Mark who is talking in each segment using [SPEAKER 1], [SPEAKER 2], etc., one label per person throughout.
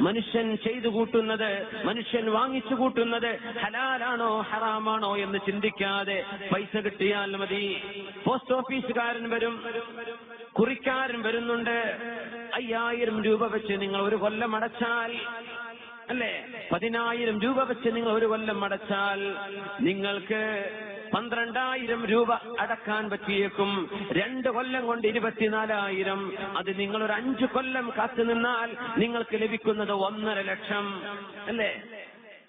[SPEAKER 1] മനുഷ്യൻ ചെയ്തു കൂട്ടുന്നത് മനുഷ്യൻ വാങ്ങിച്ചു കൂട്ടുന്നത് ഹലാലാണോ ഹറാമാണോ എന്ന് ചിന്തിക്കാതെ പൈസ കിട്ടിയാൽ മതി. പോസ്റ്റ് ഓഫീസുകാരൻ വരും കുറിക്കാരൻ വരുന്നുണ്ട്. അയ്യായിരം രൂപ വെച്ച് നിങ്ങൾ ഒരു കൊല്ലം അടച്ചാൽ അല്ലേ? പതിനായിരം രൂപ വെച്ച് നിങ്ങൾ ഒരു കൊല്ലം അടച്ചാൽ നിങ്ങൾക്ക് പന്ത്രണ്ടായിരം രൂപ അടക്കാൻ പറ്റിയേക്കും. രണ്ട് കൊല്ലം കൊണ്ട് ഇരുപത്തിനാലായിരം. അത് നിങ്ങൾ ഒരു അഞ്ചു കൊല്ലം കാത്തു നിന്നാൽ നിങ്ങൾക്ക് ലഭിക്കുന്നത് ഒന്നര ലക്ഷം. അല്ലേ?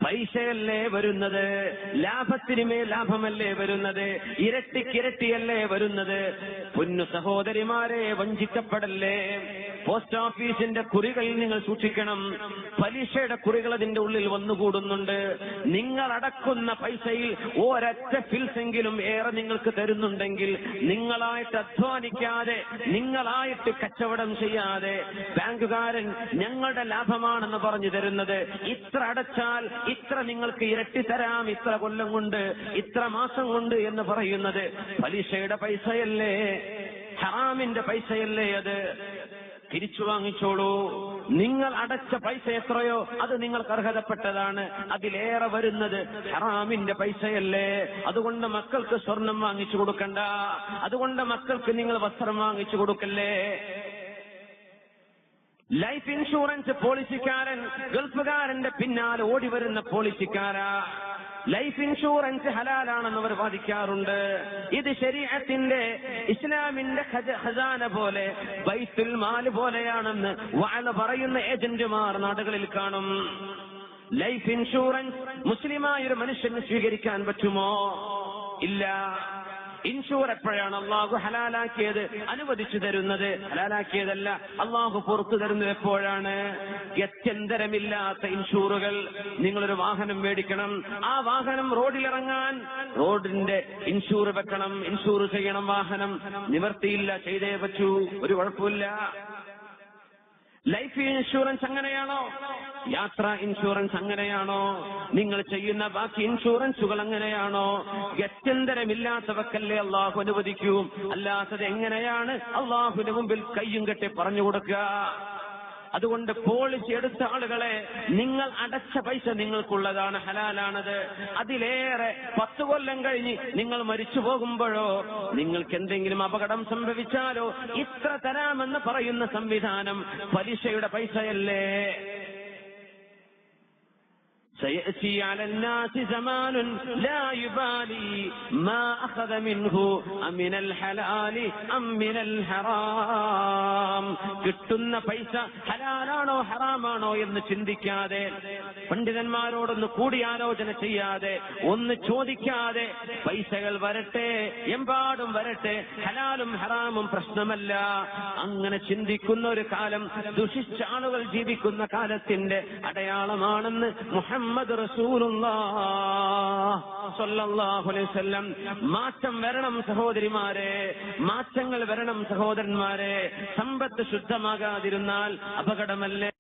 [SPEAKER 1] പൈസയല്ലേ വരുന്നത്? ലാഭത്തിനുമേ ലാഭമല്ലേ വരുന്നത്? ഇരട്ടിക്കിരട്ടിയല്ലേ വരുന്നത്? പൊന്നു സഹോദരിമാരെ വഞ്ചിക്കപ്പെടല്ലേ? പോസ്റ്റ് ഓഫീസിന്റെ കുറികൾ നിങ്ങൾ സൂക്ഷിക്കണം. പലിശയുടെ കുറികൾ അതിന്റെ ഉള്ളിൽ വന്നുകൂടുന്നുണ്ട്. നിങ്ങൾ അടക്കുന്ന പൈസയിൽ ഒരൊറ്റ ഫിൽസെങ്കിലും ഏറെ നിങ്ങൾക്ക് തരുന്നുണ്ടെങ്കിൽ നിങ്ങളായിട്ട് അധ്വാനിക്കാതെ നിങ്ങളായിട്ട് കച്ചവടം ചെയ്യാതെ ബാങ്കുകാരൻ ഞങ്ങളുടെ ലാഭമാണെന്ന് പറഞ്ഞു തരുന്നത്. ഇത്ര അടച്ചാൽ ഇത്ര നിങ്ങൾക്ക് ഇരട്ടി തരാം ഇത്ര കൊല്ലം കൊണ്ട് ഇത്ര മാസം കൊണ്ട് എന്ന് പറയുന്നത് പലിശയുടെ പൈസയല്ലേ? ഹറാമിന്റെ പൈസയല്ലേ അത്? തിരിച്ചു വാങ്ങിച്ചോളൂ. നിങ്ങൾ അടച്ച പൈസ എത്രയോ? അത് നിങ്ങൾക്ക് അർഹതപ്പെട്ടതാണ്. അതിലേറെ വരുന്നത് ഹറാമിന്റെ പൈസയല്ലേ? അതുകൊണ്ട് മക്കൾക്ക് സ്വർണം വാങ്ങിച്ചു കൊടുക്കണ്ട. അതുകൊണ്ട് മക്കൾക്ക് നിങ്ങൾ വസ്ത്രം വാങ്ങിച്ചു കൊടുക്കല്ലേ? ലൈഫ് ഇൻഷുറൻസ് പോളിസിക്കാരൻ ഗൾഫുകാരന്റെ പിന്നാലെ ഓടി വരുന്ന പോളിസിക്കാരാ. ലൈഫ് ഇൻഷുറൻസ് ഹലാലാണെന്ന് അവർ വാദിക്കാറുണ്ട്. ഇത് ശരീരത്തിന്റെ ഇസ്ലാമിന്റെ ഖജ- ഖജാന പോലെ ബൈത്തുൽ മാൽ പോലെയാണെന്ന് വാഴ പറയുന്ന ഏജന്റുമാർ നാടുകളിൽ കാണും. ലൈഫ് ഇൻഷുറൻസ് മുസ്ലിമായ ഒരു മനുഷ്യന് സ്വീകരിക്കാൻ പറ്റുമോ? ഇല്ല. ഇൻഷൂർ എപ്പോഴാണ് അള്ളാഹു ഹലാലാക്കിയത് അനുവദിച്ചു തരുന്നത്? ഹലാലാക്കിയതല്ല അള്ളാഹു പുറത്തു തരുന്നത് എപ്പോഴാണ്? ഗത്യന്തരമില്ലാത്ത ഇൻഷൂറുകൾ. നിങ്ങളൊരു വാഹനം മേടിക്കണം. ആ വാഹനം റോഡിലിറങ്ങാൻ റോഡിന്റെ ഇൻഷൂർ വെക്കണം ഇൻഷൂർ ചെയ്യണം വാഹനം. നിവർത്തിയില്ല ചെയ്തേ പറ്റൂ. ഒരു കുഴപ്പമില്ല. ലൈഫ് ഇൻഷുറൻസ് അങ്ങനെയാണോ? യാത്രാ ഇൻഷുറൻസ് അങ്ങനെയാണോ? നിങ്ങൾ ചെയ്യുന്ന ബാക്കി ഇൻഷുറൻസുകൾ അങ്ങനെയാണോ? ഗത്യന്തരമില്ലാത്തവക്കല്ലേ അള്ളാഹു അനുവദിക്കൂ. അല്ലാത്തത് എങ്ങനെയാണ്? അള്ളാഹുവിന് മുമ്പിൽ കയ്യും കെട്ടി പറഞ്ഞു കൊടുക്കുക. അതുകൊണ്ട് പോളിസി എടുത്ത ആളുകളെ നിങ്ങൾ അടച്ച പൈസ നിങ്ങൾക്കുള്ളതാണ് ഹലാലാണത്. അതിലേറെ പത്ത് കൊല്ലം കഴിഞ്ഞ് നിങ്ങൾ മരിച്ചു പോകുമ്പോഴോ നിങ്ങൾക്ക് എന്തെങ്കിലും അപകടം സംഭവിച്ചാലോ? ഇത്ര തരാമെന്ന് പറയുന്ന സംവിധാനം പലിശയുടെ പൈസയല്ലേ? سيأتي على الناس زمان لا يبالي ما أخذ منه أم من الحلال أم من الحرام. കിട്ടുന്ന പൈസ ഹലാലാണോ ഹറാമാണോ എന്ന് ചിന്തിക്കാതെ പണ്ഡിതന്മാരോടൊന്ന് ആലോചന ചെയ്യാതെ ഒന്ന് ചോദിക്കാതെ പൈസകൾ വരട്ടെ എമ്പാടും വരട്ടെ ഹലാലും ഹറാമും പ്രശ്നമല്ല. അങ്ങനെ ചിന്തിക്കുന്ന ഒരു കാലം ദുഷിച്ച ആളുകൾ ജീവിക്കുന്ന കാലത്തിന്റെ അടയാളമാണെന്ന് മുഹമ്മദ് റസൂലുള്ളാഹുലം മാറ്റം വരണം സഹോദരിമാരെ മാറ്റങ്ങൾ വരണം സഹോദരന്മാരെ സമ്പത്ത് ശുദ്ധമാകാതിരുന്നാൽ അപകടമല്ലേ?